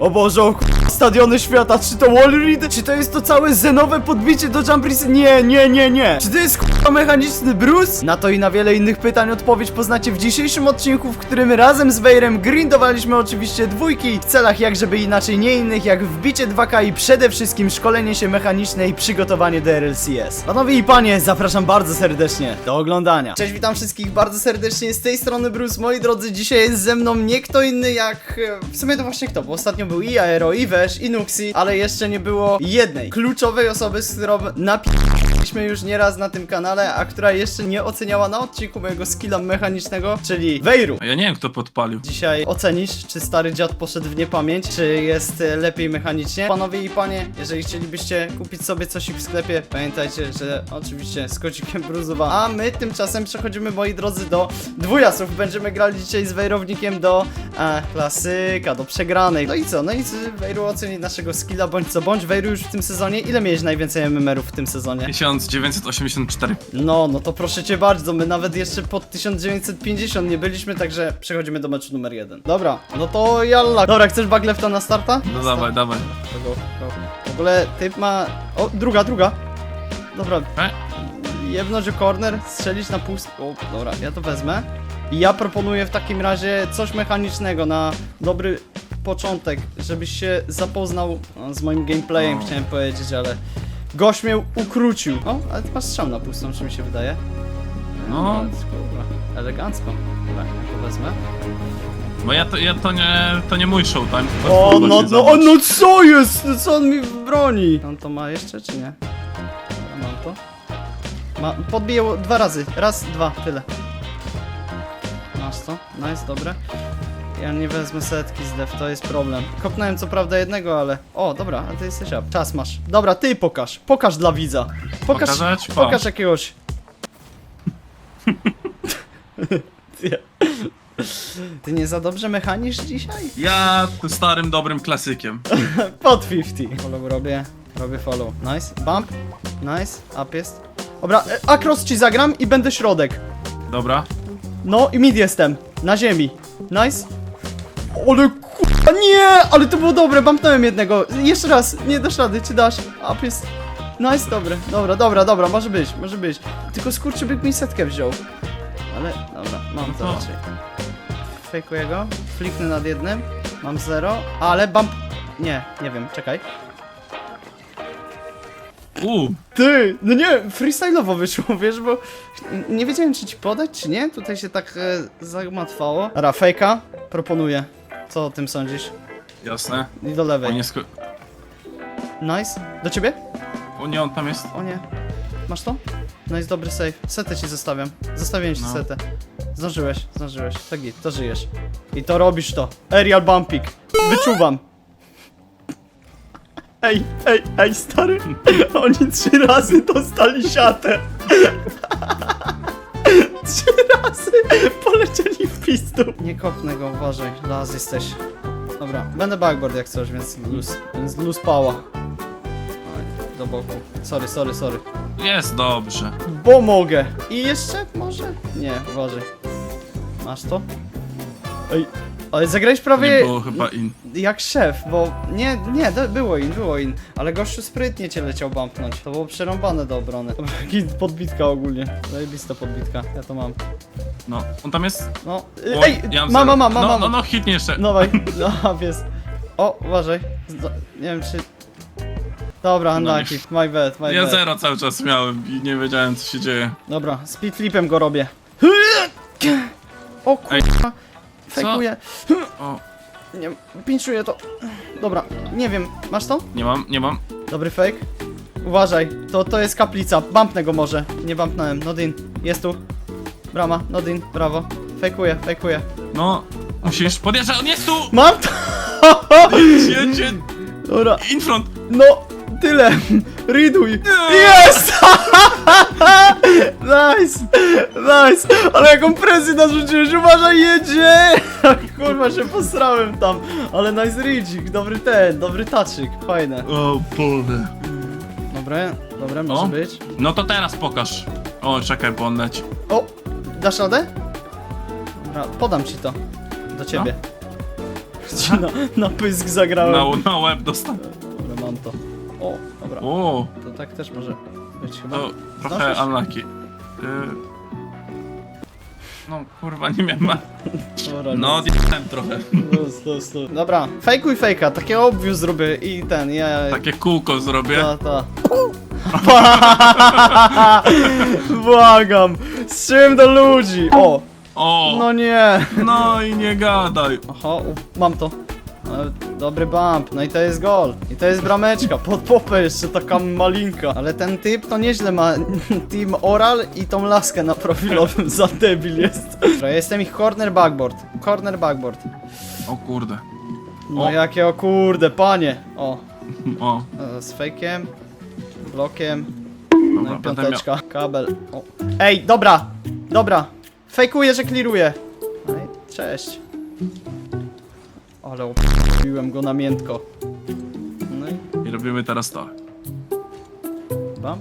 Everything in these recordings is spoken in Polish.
O Boże, o k***a, stadiony świata, czy to wall read? Czy to jest to całe zenowe podbicie do Jumpris? Nie, nie, nie, nie. Czy to jest k***a mechaniczny Bruce? Na to i na wiele innych pytań odpowiedź poznacie w dzisiejszym odcinku, w którym razem z Wejrem grindowaliśmy oczywiście dwójki w celach jak żeby inaczej nie innych, jak wbicie 2K i przede wszystkim szkolenie się mechaniczne i przygotowanie do RLCS. Panowie i panie, zapraszam bardzo serdecznie do oglądania. Cześć, witam wszystkich bardzo serdecznie z tej strony Bruce, moi drodzy, dzisiaj jest ze mną nie kto inny jak... e, W sumie to właśnie kto, bo ostatnio był i Aero, i Vesz, i Nuxi, ale jeszcze nie było jednej kluczowej osoby, z którą napisaliśmy już nieraz na tym kanale, a która jeszcze nie oceniała na odcinku mojego skilla mechanicznego, czyli Wejru. A ja nie wiem, kto podpalił. Dzisiaj ocenisz, czy stary dziad poszedł w niepamięć, czy jest lepiej mechanicznie. Panowie i panie, jeżeli chcielibyście kupić sobie coś w sklepie, pamiętajcie, że oczywiście z kocikiem Bruzuwa. A my tymczasem przechodzimy, moi drodzy, do dwujasów. Będziemy grali dzisiaj z wejrownikiem do e, klasyka, do przegranej. No i co? No i z Wejru oceni naszego skilla, bądź co bądź. Wejru już w tym sezonie. Ile miałeś najwięcej MMR-ów w tym sezonie? 1984. No, no to proszę cię bardzo, my nawet jeszcze pod 1950 nie byliśmy, także przechodzimy do meczu numer jeden. Dobra, no to jalla. Dobra, chcesz baglefta na starta? No dawaj, dawaj. Go, go. W ogóle typ ma... O, druga, druga. Dobra, E? jebnąć o corner, strzelić na pust... O, dobra, ja to wezmę. I ja proponuję w takim razie coś mechanicznego na dobry początek, żebyś się zapoznał no, z moim gameplayem, chciałem powiedzieć, ale... Gość mnie ukrócił. O, ale ty masz strzał na pustą, czy mi się wydaje? No. Elegancko. Dobra, to wezmę. Bo ja to, ja to nie, to nie mój showtime. to O, no, no, o, no co jest? No co on mi broni? On to ma jeszcze, czy nie? Dobra, mam to. Ma, podbiję dwa razy. Raz, dwa, tyle. Masz to? Nice, dobre. Ja nie wezmę setki z dev, to jest problem. Kopnąłem co prawda jednego, ale... O, dobra, a ty jesteś up. Czas masz. Dobra, ty pokaż. Pokaż dla widza. Pokaż, Pokazać? Pa. pokaż jakiegoś... Ty- Ty nie za dobrze mechanisz dzisiaj? Ja tu starym, dobrym klasykiem. Pod 50. Follow robię, robię follow. Nice. Bump. Nice. Up jest. Dobra, e, across ci zagram i będę środek. Dobra. No i mid jestem. Na ziemi. Nice. Ale kurwa, nie! Ale to było dobre, bumpnąłem jednego. Jeszcze raz, nie dasz rady, czy dasz? Up jest. Nice, dobre. Dobra, dobra, dobra, może być, może być. Tylko skurczybyk mi setkę wziął. Ale, dobra, mam to No raczej. Fejkuję go, fliknę nad jednym. Mam zero, ale bump... Nie, nie wiem, czekaj. Uuu, Ty, no nie, freestyle'owo wyszło, wiesz, bo nie wiedziałem czy ci podać, czy nie, tutaj się tak e, zagmatwało. Dobra, fejka, proponuję. Co o tym sądzisz? jasne. I do O lewej. nie, sko- Nice. Do ciebie? o nie, on tam jest. O nie. Masz to? Nice, dobry save. Setę ci zostawiam. Zostawiłem ci No. setę. Zdążyłeś, zdążyłeś. Tak git, to żyjesz. I to robisz to. Aerial bumping. Wyczuwam. Ej, ej, ej, stary. Oni trzy razy dostali siatę. trzy razy Nie kopnę go, uważaj. Las jesteś. Dobra, będę backboard jak coś, więc luz, więc luz pała. Oj, Do boku. Sorry, sorry, sorry. Jest dobrze. Bo mogę. I jeszcze może? Nie, uważaj. Masz to? Ej, ale zagrałeś prawie Nie było chyba in. jak szef, bo nie, nie, do- było in, było in, ale gościu sprytnie cię leciał bumpnąć. To było przerąbane do obrony. Podbitka ogólnie. Zajebista podbitka, ja to mam. No, on tam jest. No, O, ej, ja mam mama, zero. mama, no. No, no, hitnie jeszcze. Dawaj, no, pies. O, uważaj. Zda- Nie wiem czy... Dobra, No unlucky, my bad, my Ja bad. zero cały czas miałem i nie wiedziałem, co się dzieje. Dobra, speed flipem go robię. O kurwa. Fejkuję. O, Nie, pinczuję to. Dobra, nie wiem, masz to? nie mam, nie mam. Dobry fake. Uważaj, to, to jest kaplica. Bumpnę go może. Nie bumpnąłem. Nodin, jest tu. Brama, Nodin, brawo. Fejkuję, fejkuję. No, musisz. Podjeżdżaj, on jest tu! Mam to! Jedzie Dobra, in front. no, tyle. Riduj. Jest! nice! Nice! Ale jaką presję narzuciłeś, uważaj, jedzie! Kurwa, się posrałem tam. Ale nice ridzik, dobry ten, dobry taczyk, fajne. O, pole. Dobre, dobre, może O. być. No to teraz pokaż. O, czekaj, bo on leci. O! Dasz radę? Dobra, podam ci to. Do ciebie. ci na, na pysk zagrałem. Na, na łeb dostał. Dobra, mam to. O, dobra. O, To tak też może być chyba. to trochę Zdążysz? unlucky. Y... No kurwa, nie miałem. ma- Dobra, No, odjechałem trochę. Luz, luz, luz. Dobra, fejkuj fejka, takie obvious zrobię i ten, ja... Takie kółko zrobię. Ta, ta. Błagam! Z czym do ludzi? O! O, No nie! no i nie gadaj. Aha, u, mam to. Dobry bump, no i to jest gol. I to jest brameczka, pod popę jeszcze taka malinka. Ale ten typ to nieźle ma team oral i tą laskę na profilowym, za debil jest. Dobra, jestem ich corner backboard, corner backboard. O kurde. No O. jakie o kurde, panie. O, O, e, z fejkiem, blokiem, no dobra, i będę miał. piąteczka, kabel. O. Ej, dobra, dobra. Fejkuję, że kliruję. No i cześć. Ale opiłem go na miętko. No i I robimy teraz to. bam.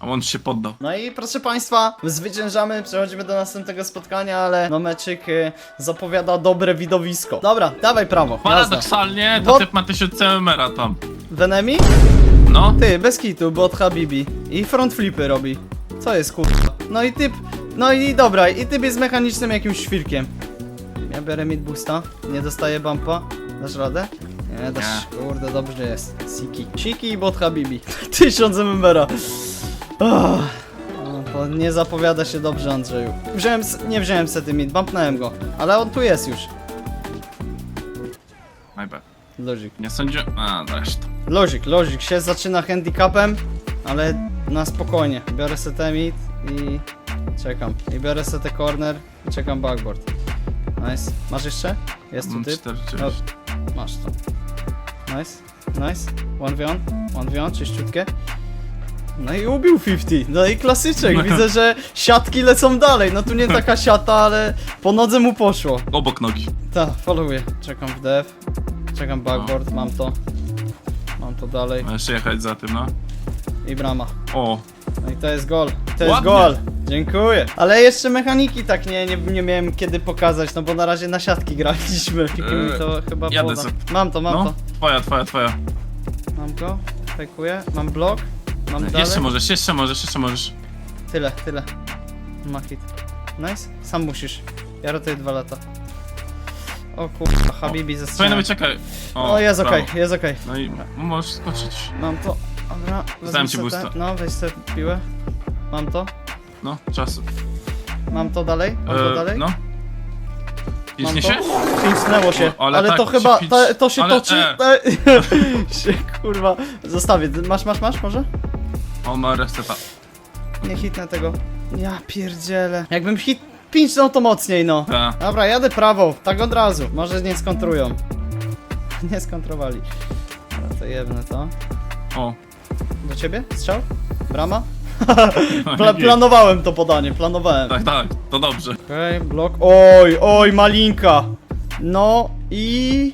A on się poddał. No i proszę państwa, zwyciężamy, przechodzimy do następnego spotkania, ale no meczyk y, zapowiada dobre widowisko. Dobra, dawaj prawo, jazda. Paradoksalnie to Bo- typ ma 1000 CMR-a tam. Venemi? No, Ty, bez kitu, bo od Habibi. I front flipy robi. Co jest kurwa? No i typ, no i dobra, i typ jest mechanicznym jakimś świrkiem. Ja biorę mid boosta, nie dostaję bumpa. Dasz radę? Nie, dasz, kurde, dobrze jest. Siki. Siki i bot Habibi. Tysiąc MMR-a. Oh. To nie zapowiada się dobrze, Andrzeju. Wziąłem, nie wziąłem sety mid, bumpnąłem go. Ale on tu jest już. my bad. Logic. Nie sądziłem. A, zresztą. Logic, logic się zaczyna handicapem, ale na spokojnie. Biorę setę mid i czekam. I biorę setę corner i czekam backboard. Nice. Masz jeszcze? Jest tu Mam typ? 4 No, masz to. Nice, nice. One v one, one v one, czyściutkie. No i ubił 50. No i klasyczek. Widzę, że siatki lecą dalej. No tu nie taka siata, ale po nodze mu poszło. Obok nogi. Tak, followuję. Czekam w def. Czekam backboard, mam to. Mam to dalej. Możesz jechać za tym, no. I brama. O, No i to jest gol. To jest Ładnie. gol. Dziękuję. Ale jeszcze mechaniki tak nie, nie, nie miałem kiedy pokazać, no bo na razie na siatki graliśmy. Eee, to chyba jadę poda. sobie. Mam to, mam no. to. Twoja, twoja, twoja. Mam go. Fejkuję. Mam blok. Mam dalej. Jeszcze możesz, jeszcze możesz, jeszcze możesz. Tyle, tyle. Ma hit. Nice. Sam musisz. Ja rotuję dwa lata. O kurwa, Habibi ze strzałem. być czekaj. O, jest brawo. okej, jest okej. No i możesz skoczyć. Mam to. Dobra, Zdałem wezmę ci sobie boosta. No, weź sobie piłę. Mam to. No, czasu. Mam to dalej. Mam to E, dalej. No. Mam Pięknie to. się? Pięknęło się, O, ale, ale to tak chyba, się to, pić- to się ale, toczy, e. e, się kurwa, zostawię, masz, masz, masz może? On ma reseta. Nie hitnę tego, ja pierdzielę, jakbym hit pinchnął to mocniej no. Ta. Dobra, jadę prawo, tak od razu, może nie skontrują. Nie skontrowali. Dobra, to jebnę to. O. Do ciebie? Strzał? Brama? Pla planowałem to podanie, planowałem. Tak, tak, to dobrze. Okej, blok. Oj, oj, malinka. No i...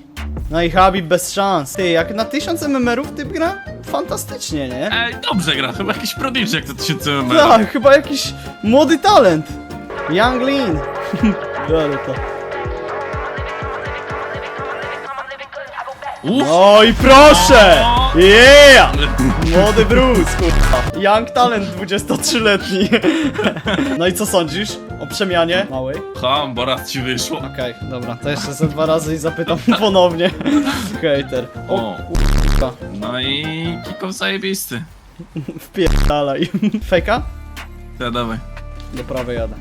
No i Habib bez szans. Ty, jak na 1000 MMR-ów typ gra? Fantastycznie, nie? Ej, dobrze gra, chyba jakiś prodigy jak to 1000 mm. Tak, chyba jakiś młody talent. Young Lean. Biorę to. No i proszę! Yeah! Młody Bruce, kurwa. Young talent 23-letni. No i co sądzisz o przemianie małej? Ham, bo raz ci wyszło. Okej, dobra, to jeszcze ze dwa razy i zapytam ponownie. Hater. O, O. kurwa, No i kikow zajebisty. wpierdalaj. Fejka? Ja dawaj. Do prawej jadę.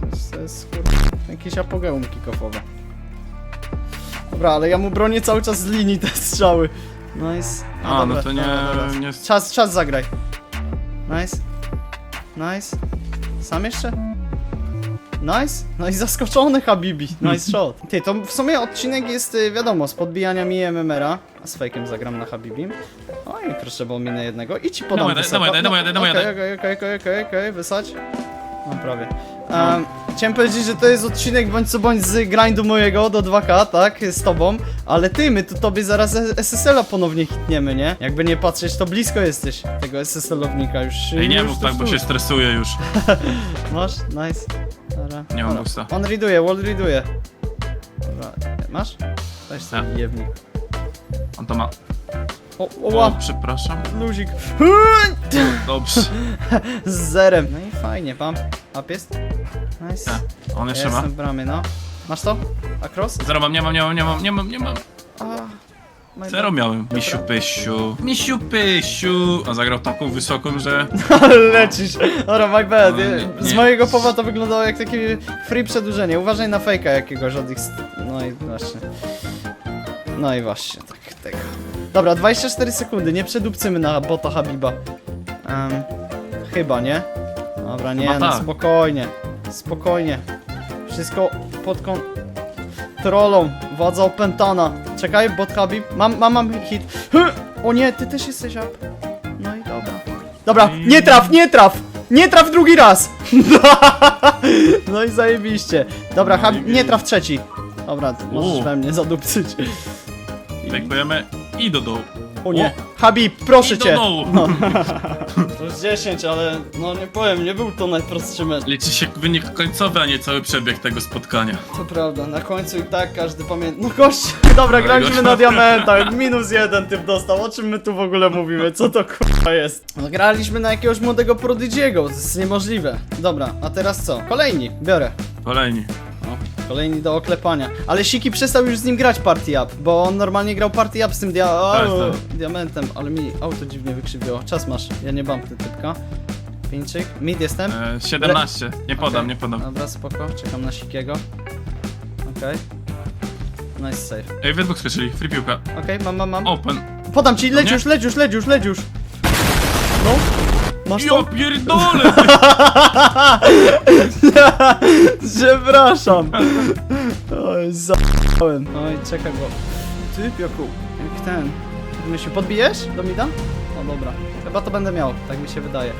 To jest, to jest kurwa, jakieś apogeum kickofowe. Dobra, ale ja mu bronię cały czas z linii te strzały. Nice. A, no dobra, to nie- dobra, dobra. nie- Czas, czas zagraj. Nice. Nice. Sam jeszcze? Nice. No i zaskoczony Habibi. Nice shot. Ty, to w sumie odcinek jest, y, wiadomo, z podbijaniami MMR-a. A z fejkiem zagram na Habibim. Oj, proszę, bo minę jednego. I ci podam Dawaj, wysoko. dawaj, dawaj, dawaj, dawaj, Okej, dawaj. okej, okej, okej, okej, okej, wysać. No prawie. Um, chciałem powiedzieć, że to jest odcinek bądź co bądź z grindu mojego do 2K, tak, z tobą, ale ty, my tu tobie zaraz SSL-a ponownie hitniemy, nie? Jakby nie patrzeć, to blisko jesteś tego SSL-ownika już. Ej, nie już mów tak, bo tu. się stresuję już. Masz? Nice. Dobra. Nie mam Dobra. gusta. On readuje, wall readuje. Dobra, masz? Weź sobie jebnik. On to ma. O, o, O, ła, przepraszam. luzik. Dobrze. Z zerem. No i fajnie, pam. Up jest? Nice. Tak. On Ja jeszcze ma. jestem w bramie, no. Masz to? Across? Zero mam, nie mam, nie mam, nie mam, nie mam, nie mam. A, my Zero miałem. Misiu pysiu. Misiu pysiu. On zagrał taką wysoką, że... Ale lecisz. Dobra, my bad. No, nie- Z nie. mojego powa to wyglądało jak takie free przedłużenie. Uważaj na fejka jakiegoś od ich... st- No i właśnie. No i właśnie, tak, tego. Dobra, 24 sekundy, nie przedupcymy na bota Habiba. Em, chyba, nie? Dobra, nie, Chyba no tak. spokojnie. Spokojnie. Wszystko pod kontrolą. Władza opętana. Czekaj, bot Habib. Mam, mam, mam hit. Hy! O nie, ty też jesteś up. No i dobra. Dobra, nie traf, nie traf! Nie traf drugi raz! No i zajebiście. Dobra, No Habib, i- nie traf trzeci. Dobra, ty możesz U. we mnie zadupcyć. Fejkujemy i do dołu. O nie, Habib, proszę cię. dołu. Plus 10, ale no nie powiem, nie był to najprostszy mecz. Liczy się wynik końcowy, a nie cały przebieg tego spotkania. To prawda, na końcu i tak każdy pamięta. No gość! Dobra, No graliśmy gość. na diamentach, minus jeden typ dostał, o czym my tu w ogóle mówimy, co to kurwa jest? No graliśmy na jakiegoś młodego Prodigiego, to jest niemożliwe. Dobra, a teraz co? Kolejni, biorę. Kolejni. Kolejni do oklepania. Ale Siki przestał już z nim grać party up, bo on normalnie grał party up z tym dia Tak, o, tak. diamentem, ale mi auto dziwnie wykrzywiło. Czas masz, ja nie bam ty typka. Pięćczyk, mid jestem. E, 17. Nie podam, Okej. nie podam. Dobra, spoko, czekam na Sikiego. Okej. Nice save. Ej, we dwóch skoczyli. Free piłka. Okej, mam, mam, mam. Open. Podam ci, leć nie? już, leć już, leć już, leć już. No. Masz Ja to? pierdolę! Przepraszam. Oj, za***łem. Oj, czekaj, bo... Ty, Pioku, jak ten... My się podbijesz do mida? O, dobra. Chyba to będę miał, tak mi się wydaje.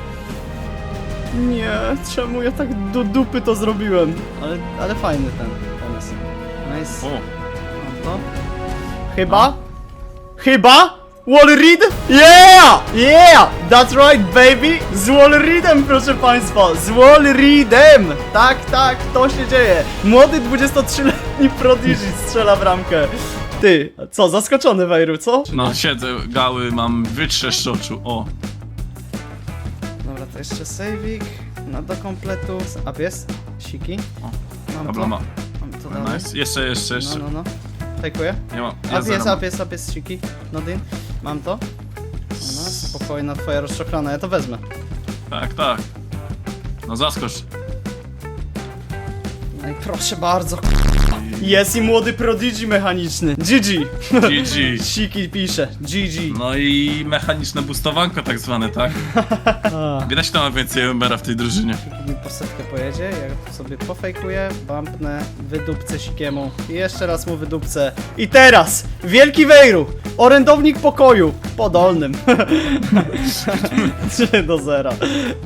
Nie, czemu ja tak do dupy to zrobiłem? Ale, ale fajny ten pomysł. Nice. O, Mam to. Chyba? Chyba? Wall read? Yeah! Yeah! That's right, baby! Z wall readem, proszę państwa! Z wall readem! Tak, tak, to się dzieje. Młody 23-letni prodigy strzela bramkę. Ty, co, zaskoczony Wejru, co? no siedzę, gały mam wytrzeszczaczu. O, Dobra, to jeszcze saveik. No do kompletu. A pies? Siki? Mam dobra, to. ma. Mam to dalej. Nice. Jeszcze, jeszcze, No, jeszcze. no, no. Fejkuję. Nie mam. A Ja pies, zero a mam. pies, a pies, Siki. Nodin. Mam to. No, spokojna twoja rozczochrana, ja to wezmę. Tak, tak. No zaskocz. I proszę bardzo. Jest i młody prodigy mechaniczny. GG. GG. Siki pisze. GG. No i mechaniczne boostowanko tak zwane, tak? Widać, kto ma więcej Embera w tej drużynie. Mi po setkę pojedzie, ja sobie pofejkuję, bumpnę, wydupcę Sikiemu i jeszcze raz mu wydupcę. I teraz! Wielki Wejru! Orędownik pokoju! Podolnym. 3 do 0.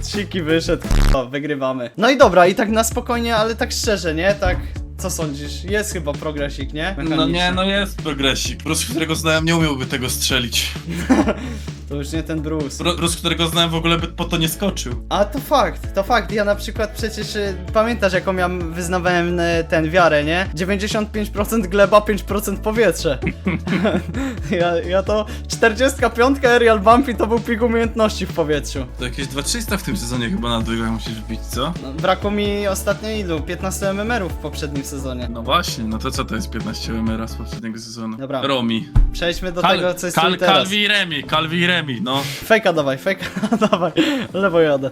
Siki wyszedł, k***a, wygrywamy. No i dobra, i tak na spokojnie, ale tak szczerze, nie? Tak... Co sądzisz? Jest chyba progresik, nie? No Mechaniczny. nie, no jest progresik. Rus, którego znałem, nie umiałby tego strzelić. To już nie ten Bruce. Ru- Rus, którego znałem, w ogóle by po to nie skoczył. A to fakt, to fakt. Ja na przykład przecież y, pamiętasz jaką ja wyznawałem y, ten wiarę, nie? 95% gleba, 5% powietrze. ja, ja to 45 aerial bump i to był pik umiejętności w powietrzu. To jakieś 2300 w tym sezonie chyba na dwójkach musisz wbić, co? No, brakło mi ostatnio ilu? 15 MMR-ów w poprzednim sezonie. No właśnie, no to co to jest 15 MR z poprzedniego sezonu? Dobra. Romi. Przejdźmy do tego, co jest tu i teraz. Calvi i Remi, Calvi i Remi, no. Fejka dawaj, fejka dawaj. Lewo jadę.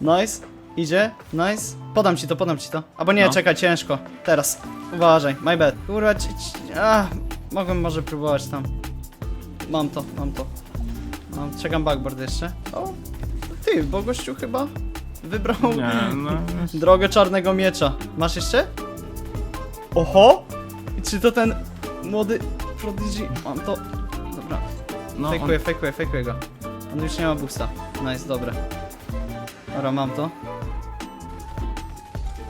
Nice. Idzie, nice. Podam ci to, podam ci to. Albo nie, No. czekaj, ciężko. Teraz. Uważaj, my bad. Kurwa, ci, ci, a, mogłem może próbować tam. Mam to, mam to. Mam, czekam backboard jeszcze. O, ty, bo gościu chyba wybrał Nie, no. drogę czarnego miecza. Masz jeszcze? Oho! I czy to ten młody prodigy? Mam to. No on, Fejkuję, fejkuję, fejkuję go. On już nie ma boosta. Nice, dobre. Dobra, mam to.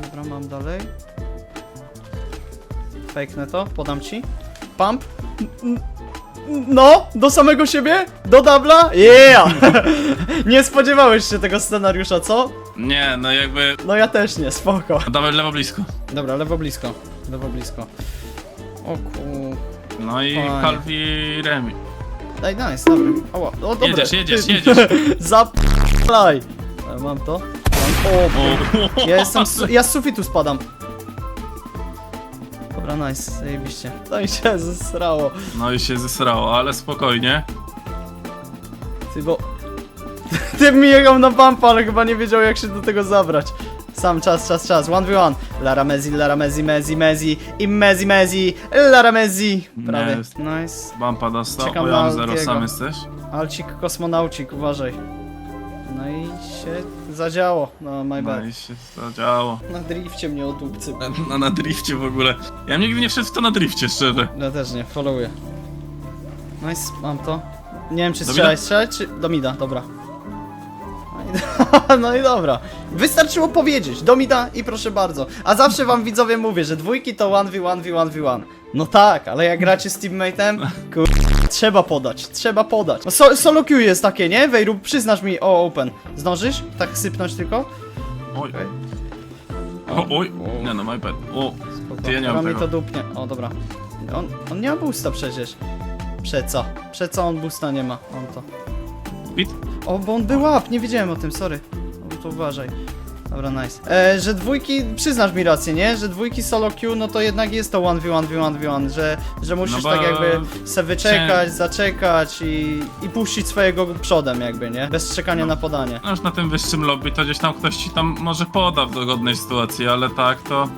Dobra, mam dalej. Fejknę to, podam ci. Pump. No, do samego siebie? Do dubla? Yeah! nie spodziewałeś się tego scenariusza, co? Nie, no jakby... No ja też nie, spoko. Dawaj lewo blisko. Dobra, lewo blisko. Lewo blisko. O ku... No i Fajnie. Calvi Remi. Daj, nice, dobry. O, o dobre. Jedziesz, jedziesz, jedziesz. Zapalaj! E, Mam to. Mam... O, O, ja jestem, z, ja z sufitu spadam. Dobra, nice, zajebiście. To mi się zesrało. No i się zesrało, ale spokojnie. Ty, bo... Ty mi jechał na bumpa, ale chyba nie wiedział jak się do tego zabrać. Sam czas, czas, czas. 1v1. Lara Mezi, Lara Mezi, Mezi, Mezi i Mezi, Mezi, Lara Mezi. Prawie. Jest. Nice. Bumpa dostał. Czekam o, na ja mam zero, Altiego. sam jesteś? Alcik, kosmonaucik, uważaj. No i się zadziało. No, my bad. No i się zadziało. Na drifcie mnie odupcy. Na, na, na drifcie w ogóle. Ja nigdy nie wszedł w to na drifcie, szczerze. Ja też nie, followuję. Nice, mam to. Nie wiem czy strzelać, strzelać czy... Do mida, dobra. No i, dobra. Wystarczyło powiedzieć, do mida i proszę bardzo. A zawsze wam widzowie mówię, że dwójki to 1v1, v1, v1. No tak, ale jak gracie z teammate'em, kur... Trzeba podać, trzeba podać. No, so, solo queue jest takie, nie? Wejrób, przyznasz mi o open. Zdążysz? Tak sypnąć tylko? Oj, Okej. o, oj. Nie no, my bad. O, Spoko. Ty, ja nie mam mi tego. to dupnie. O, dobra. On, on nie ma boosta przecież. Przeco. Przeco on boosta nie ma. On to. Bit. O, bo on był łap, nie wiedziałem o tym, sorry. No to uważaj. Dobra, nice. E, że dwójki, przyznasz mi rację, nie? Że dwójki solo queue, no to jednak jest to 1v1, v1, v1, że, że musisz No bo tak jakby se wyczekać, zaczekać i, i puścić swojego przodem jakby, nie? Bez czekania na podanie. Aż na tym wyższym lobby to gdzieś tam ktoś ci tam może poda w dogodnej sytuacji, ale tak to...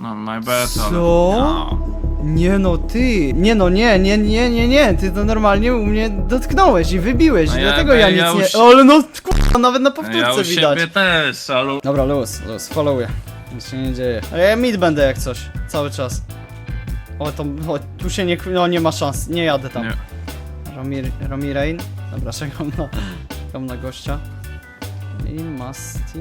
No, ale... Co? No. Nie no, ty! Nie no, nie, nie, nie, nie, nie, ty to normalnie u mnie dotknąłeś i wybiłeś, No i ja- dlatego ja, ja nic już- nie... Ale no, kurwa, nawet na Ja powtórce u widać. siebie też, ale... Dobra, luz, luz, followuję. Nic się nie dzieje. Ale ja mid będę jak coś, cały czas. O, to, o, tu się nie, no nie ma szans, nie jadę tam. Nie. Romi, Romi Rain. Dobra, czekam na, czekam na gościa. I Masti.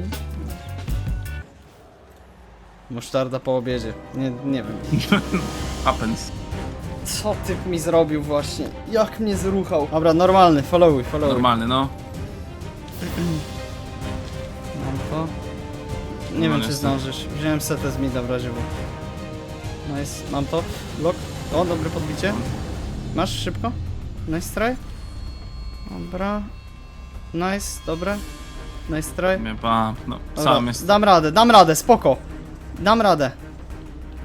Musztarda po obiedzie. Nie, nie wiem. Happens. Co ty mi zrobił właśnie? Jak mnie zruchał? Dobra, normalny, followuj, followuj. Normalny, no. Mam to. Nie wiem czy zdążysz. Wziąłem setę z mida w razie bo. Nice, mam to. Blok. O, dobre podbicie. Masz szybko? Nice try. Dobra. Nice, dobre. Nice try. Nie, pa, no, Dobra, sam jest. Dam radę, dam radę, spoko. Dam radę.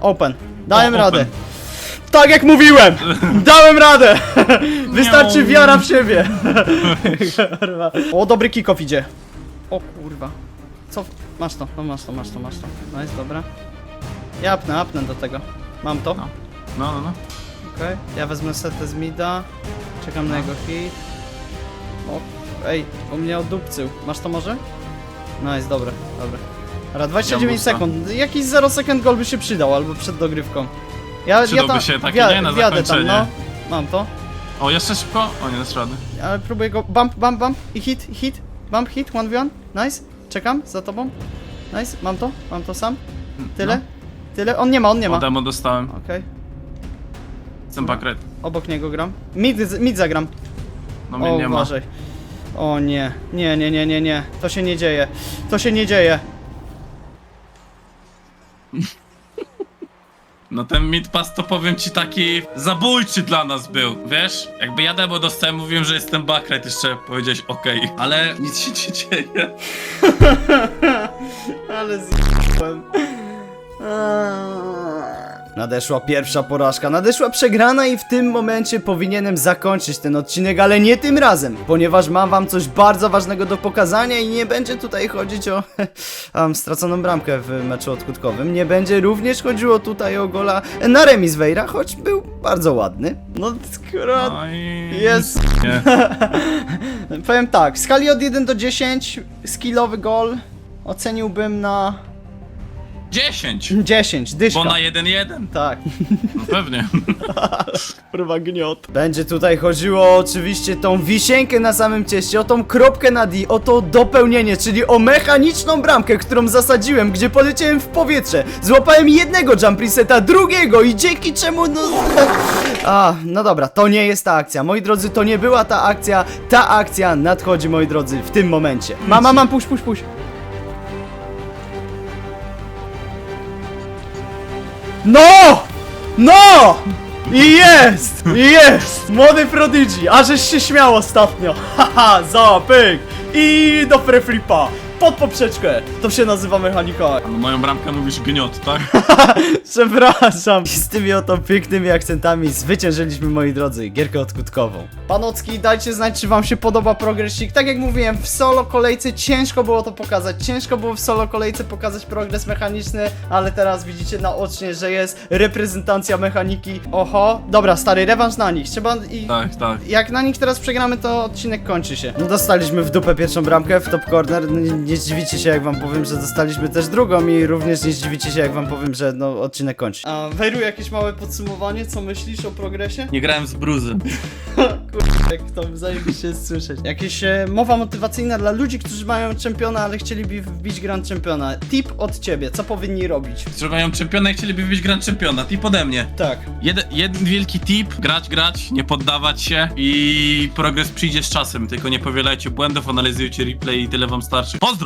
Open. Dałem O, radę. open. Tak jak mówiłem! Dałem radę! Wystarczy Miau. wiara w siebie. Kurwa. o, dobry kick-off idzie. O kurwa. Co? Masz to, no masz to, masz to, masz to. Nice, dobra. Ja apnę, apnę do tego. Mam to. No. No, no, no. Okej. Ja wezmę setę z mida. Czekam na jego hit. O, ej, on mnie odupcył. Masz to może? Nice, dobre, dobre. Dobra, 29 boosta. sekund. Jakiś 0 second goal by się przydał, albo przed dogrywką. Ja, ja Przydałby tam, się taki, wja- nie, na wjadę tam, zakończenie. no. Mam to. O, jeszcze szybko? O, nie dasz rady. Ale próbuję go. Bump, bump, bump. I hit, i hit. Bump, hit, 1v1. Nice. Czekam za tobą. Nice, mam to, mam to sam. Tyle? No. Tyle? On nie ma, on nie ma. O, demo dostałem. Okej. Jestem bakret. Obok niego gram. Mid, mid zagram. No mnie o, nie ma. uważaj. O nie, nie, nie, nie, nie, nie. To się nie dzieje. To się nie dzieje. No ten mid pass to powiem ci taki zabójczy dla nas był, wiesz? Jakby ja demo dostałem, mówiłem, że jestem bakret, jeszcze powiedziałeś okej, ale nic się nie dzieje. Ale zjebałem. Nadeszła pierwsza porażka, nadeszła przegrana i w tym momencie powinienem zakończyć ten odcinek, ale nie tym razem, ponieważ mam wam coś bardzo ważnego do pokazania i nie będzie tutaj chodzić o um, straconą bramkę w meczu odkutkowym. Nie będzie również chodziło tutaj o gola na remis Wejra, choć był bardzo ładny. No skoro... No. Jest. Powiem tak, w skali od 1 do 10 skillowy gol oceniłbym na 10! 10, dyszka. Bo na 1-1? Tak. No pewnie. Kurwa gniot. Będzie tutaj chodziło oczywiście tą wisienkę na samym cieście, o tą kropkę na D, o to dopełnienie, czyli o mechaniczną bramkę, którą zasadziłem, gdzie poleciałem w powietrze, złapałem jednego jump reseta, drugiego i dzięki czemu no... A, no dobra, to nie jest ta akcja. Moi drodzy, to nie była ta akcja. Ta akcja nadchodzi, moi drodzy, w tym momencie. Mama, mam, puść, puść, puść. No! No! I jest! I jest! Młody Prodigy, a żeś się śmiał ostatnio. Haha, za pyk! I do free flipa. Pod poprzeczkę. To się nazywa mechanika. Na moją bramkę mówisz gniot, tak? Przepraszam. I z tymi oto pięknymi akcentami zwyciężyliśmy, moi drodzy, gierkę odkutkową. Panocki, dajcie znać, czy wam się podoba progresik. Tak jak mówiłem, w solo kolejce ciężko było to pokazać. Ciężko było w solo kolejce pokazać progres mechaniczny, ale teraz widzicie naocznie, że jest reprezentacja mechaniki. Oho, dobra, stary, rewanż na nich. Trzeba i... Tak, tak. Jak na nich teraz przegramy, to odcinek kończy się. No dostaliśmy w dupę pierwszą bramkę w top corner. No, Nie, zdziwicie się, jak wam powiem, że dostaliśmy też drugą i również nie zdziwicie się, jak wam powiem, że no odcinek kończy. A Wejru, jakieś małe podsumowanie, co myślisz o progresie? Nie grałem z bruzy. Kurde, jak to zajebiście słyszeć. Jakieś e, mowa motywacyjna dla ludzi, którzy mają czempiona, ale chcieliby wbić Grand Czempiona. Tip od ciebie, co powinni robić? Którzy mają czempiona i chcieliby być Grand Czempiona. Tip ode mnie. Tak. Jeden, jeden wielki tip, grać, grać, nie poddawać się i progres przyjdzie z czasem, tylko nie powielajcie błędów, analizujcie replay i tyle wam starczy. Pozdro!